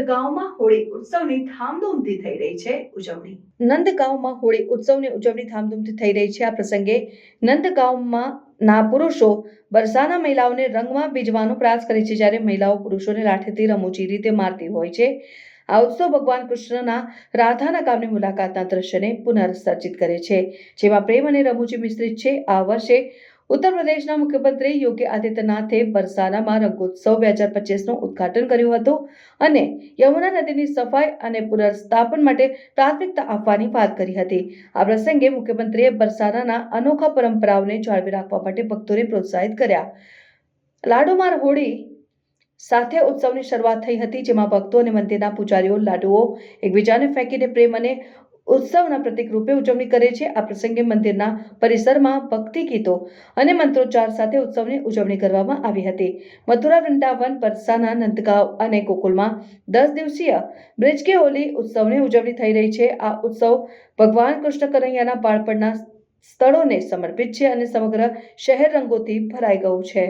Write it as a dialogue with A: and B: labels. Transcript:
A: નંદગાંવમાં હોળી ઉત્સવની ધામધૂમથી થઈ રહી છે ઉજવણી.
B: નંદગાંવમાં હોળી ઉત્સવની ઉજવણી ધામધૂમથી થઈ રહી છે. આ પ્રસંગે નંદગાંવમાં ના પુરુષો બરસાના મહિલાઓને રંગમાં ભીજવાનો પ્રયાસ કરે છે. જ્યારે મહિલાઓ પુરુષોને લાઠીથી રમૂજી રીતે મારતી હોય છે. આ ઉત્સવ ભગવાન કૃષ્ણના રાધાના ગામની મુલાકાતના દ્રશ્યને પુનર્સર્જિત કરે છે. જેમાં પ્રેમ અને રમૂજી મિશ્રિત છે. આ વર્ષે ઉત્તર પ્રદેશના મુખ્યમંત્રી યોગી આદિત્યનાથે બરસાનામાં રંગોત્સવ બે હજાર પચીસનું ઉદ્ઘાટન કર્યું હતું અને યમુના નદીની સફાઈ અને પુનર્સ્થાપન માટે પ્રાથમિકતા આપવાની વાત કરી હતી. આ પ્રસંગે મુખ્યમંત્રીએ બરસાનાના અનોખા પરંપરાઓને જાળવી રાખવા માટે ભક્તોને પ્રોત્સાહિત કર્યા. લાડુમાર હોળી સાથે ઉત્સવની શરૂઆત થઈ હતી, જેમાં ભક્તો અને મંદિરના પૂજારીઓ લાડુઓ એકબીજાને ફેંકીને પ્રેમ અને ઉત્સવના પ્રતિક રૂપે ઉજવણી કરે છે. આ પ્રસંગે મંદિરના પરિસરમાં ભક્તિ ગીતો અને મંત્રોચ્ચાર સાથે ઉત્સવની ઉજવણી કરવામાં આવી હતી. મથુરા, વૃંદાવન, પરસાના, નંદગાંવ અને ગોકુલમાં દસ દિવસીય બ્રિજ કે હોલી ઉત્સવની ઉજવણી થઈ રહી છે. આ ઉત્સવ ભગવાન કૃષ્ણ કનૈયાના બાળપણના સ્થળોને સમર્પિત છે અને સમગ્ર શહેર રંગોથી ભરાઈ ગયું છે.